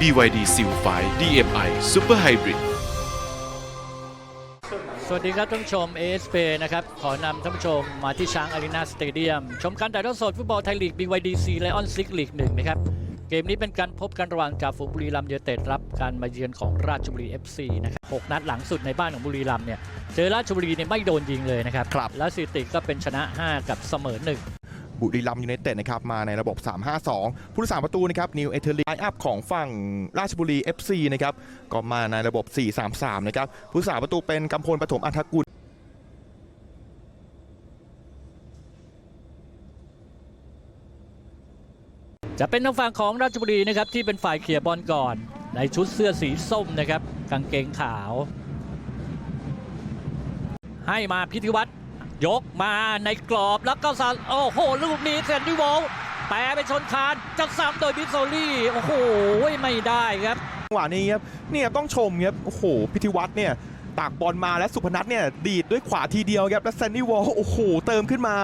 BYD Seal 5 DMI Super Hybrid สวัสดีครับท่านผู้ชม ASP นะครับ ขอนำท่านผู้ชมมาที่ช้างอารีนาสเตเดียม ชมการถ่ายทอดสดฟุตบอลไทยลีก BYDC และออนซิกลีกหนึ่งนะครับ เกมนี้เป็นการพบกันระหว่างจ่าฝูงบุรีรัมย์ยูไนเต็ดรับการมาเยือนของราชบุรี FC นะครับหกนัดหลังสุดในบ้านของบุรีรัมย์เนี่ย เจอราชบุรีเนี่ยไม่โดนยิงเลยนะครับ ครับ และสถิติก็เป็นชนะ 5 กับเสมอ1 บุรีรัมย์ยูไนเต็ดนะครับมาในระบบ 3-5-2 ผู้รักษาประตูนะครับนิวเอเทอร์ลีไลอัพของฝั่งราชบุรี FC นะครับก็มาในระบบ 4-3-3 นะครับผู้รักษาประตูเป็นกำพลปฐมอัฐกุลจะเป็นทางฝั่งของราชบุรีนะครับที่เป็นฝ่ายเคลียบอลก่อน ในชุดเสื้อสีส้มนะครับกางเกงขาว ให้มาพิธีวัตร ยกมาในกรอบแล้วก็สาโอ้โห ลูกนี้เซนดิวอลแปรไปชนคานจะซ้ำโดยบิสโซลี่โอ้โหไม่ได้ครับจังหวะนี้ครับเนี่ยต้องชมครับโอ้โหพิธีวัตรเนี่ยตากบอลมาแล้วสุพนัทเนี่ยดีดด้วยขวาทีเดียวครับแล้วแซนดี้วอลโอ้โหเติมขึ้นมา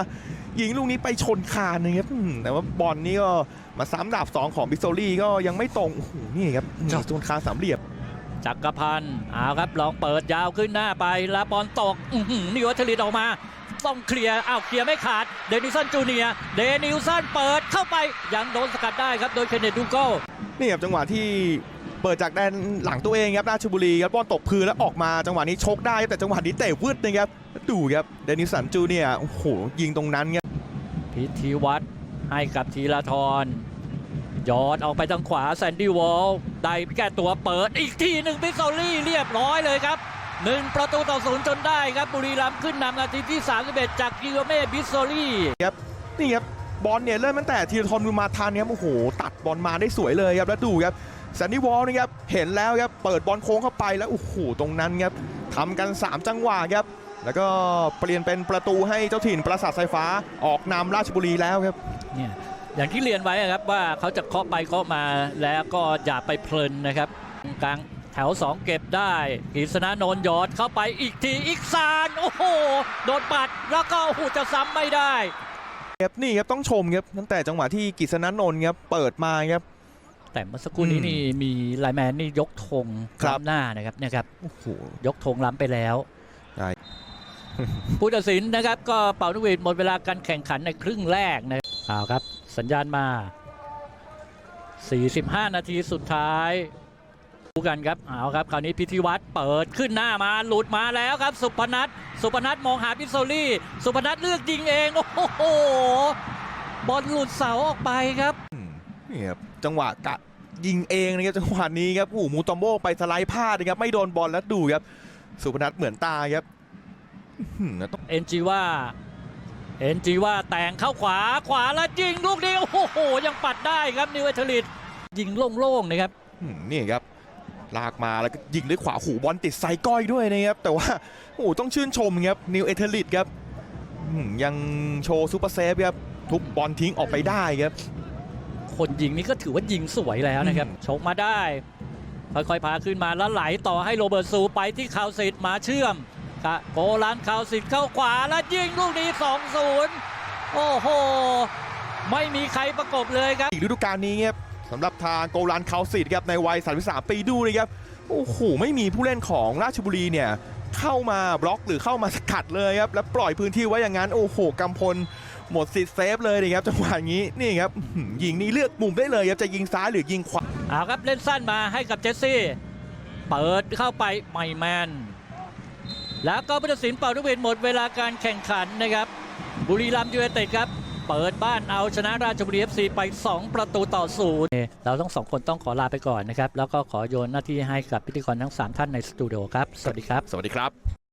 ยิงลูกนี้ไปชนคานนะครับอืมแต่ว่าบอลนี่ก็มาซ้ำดาบสองของบิโซลี่ก็ยังไม่ตรงโอ้โหนี่ครับอืมครับชนคานสามเหลี่ยมจักรพันธ์เอาครับลองเปิดยาวขึ้นหน้าไปแล้วบอลตกอื้อหือนิวัฒลิตออกมา ต้องเคลียร์อ้าวเคลียร์ไม่ขาดเดนิสันจูเนียร์เดนิลสันเปิดเข้าไปยังโดนสกัดได้ครับโดยเคนเนตดูโก้นี่ครับจังหวะที่เปิดจากแดนหลังตัวเองครับราชบุรีครับบอลตกพื้นแล้วออกมาจังหวะนี้ชกได้ครับแต่จังหวะนี้เตะวืดนะครับดูครับเดนิสันจูเนี่ยร์โอ้โหยิงตรงนั้นครับพิธีวัตรให้กับธีรทรยอดออกไปทางขวาแซนดี้วอลได้แก้ตัวเปิดอีกทีหนึ่งบิสโซลี่เรียบร้อยเลยครับ หนึ่งประตูต่อศูนย์จนได้ครับบุรีรัมย์ขึ้นนำนาทีที่ 31 จากกิโลเมบิสโซลี่นี่ครับบอลเนี่ยเริ่มตั้งแต่ธีรทรบุญมาทันครับโอ้โห ตัดบอลมาได้สวยเลยครับแล้วดูครับแซนดี้วอลนะครับเห็นแล้วครับเปิดบอลโค้งเข้าไปแล้วโอ้โหตรงนั้นครับทำกัน 3 จังหวะครับแล้วก็เปลี่ยนเป็นประตูให้เจ้าถิ่นปราสาทสายฟ้าออกนำราชบุรีแล้วครับเนี่ยอย่างที่เรียนไว้อะครับว่าเขาจะเคาะไปเคาะมาแล้วก็อย่าไปเพลินนะครับกลางแถว 2 เก็บได้กฤษณะโนนหยอดเข้าไปอีกทีอีกซานโอ้โหโดนปัดแล้วก็โอ้โหจะซ้ำไม่ได้ครับนี่ครับต้องชมครับตั้งแต่จังหวะที่กฤษณนนท์ครับเปิดมาครับ แต่เมื่อสักครู่นี้อืมนี่มีไลน์แมนนี่ยกธงครับ ล้ำหน้านะครับเนี่ยครับโอ้โห ยกธงล้ำไปแล้วใช่ ผู้ตัดสินนะครับก็เป่านกหวีดหมดเวลาการแข่งขันในครึ่งแรกนะครับเอาครับ สัญญาณมา 45 นาทีสุดท้ายดู กันครับเอาครับคราวนี้พิธีวัตรเปิดขึ้นหน้ามาหลุดมาแล้วครับ สุพนัทสุพนัทมองหาพิโซลี่ สุพนัทเลือกยิงเองโอ้โหบอลหลุดเสาออกไปครับอืมนี่ครับจังหวะกะยิงเองนะครับจังหวะนี้ครับโอ้โหมูตอมโบไปสไลด์พลาดนะครับไม่โดนบอลแล้วดูครับ สุพนัทเหมือนตายครับอื้อหือแล้วต้องเอ็นจีว่าเอ็นจีว่าแต่งเข้าขวาขวาแล้วยิงลูกนี้โอ้โหยังปัดได้ครับนิวเอทลิตยิงโล่งๆนะครับอืมนี่ครับ ลากมาแล้วก็ยิงด้วยขวาหูบอลติดไซก้อยด้วยนะครับ แต่ว่าโอ้โหต้องชื่นชมครับนิวเอเทลิตครับอืมยังโชว์ซูเปอร์เซฟครับทุบบอลทิ้งออกไปได้ครับ คนยิงนี่ก็ถือว่ายิงสวยแล้วนะครับอืมชกมาได้ค่อยๆพาขึ้นมาแล้วไหลต่อให้โรเบิร์ตซูไปที่คาวสิตมาเชื่อมกะโกลันคาวสิตเข้าขวาแล้วยิงลูกนี้2-0โอ้โห ไม่มีใครประกบเลยครับอีกฤดูกาลนี้ครับ สำหรับทางโกลันคาสิตครับในวัย 33 ปีดูนะครับโอ้โหไม่มีผู้เล่นของราชบุรีเนี่ยเข้ามาบล็อกหรือเข้ามาสกัดเลยครับแล้วปล่อยพื้นที่ไว้อย่างนั้นโอ้โหกำพลหมดสิทธิ์เซฟเลยนะครับจังหวะนี้นี่ครับยิงนี่เลือกมุมได้เลยครับจะยิงซ้ายหรือยิงขวาเอาครับเล่นสั้นมาให้กับเจสซี่ เปิดเข้าไปไม่แมนแล้วก็ผู้ตัดสินเป่าทุกเวนหมดเวลาการแข่งขันนะครับ บุรีรัมย์ยูไนเต็ดครับ เปิดบ้านเอาชนะราชบุรีเอฟซีไป 2 ประตูต่อศูนย์เราต้องสองคนต้องขอลาไปก่อนนะครับ แล้วก็ขอโยนหน้าที่ให้กับพิธีกรทั้ง 3 ท่านในสตูดิโอครับ สวัสดีครับ สวัสดีครับ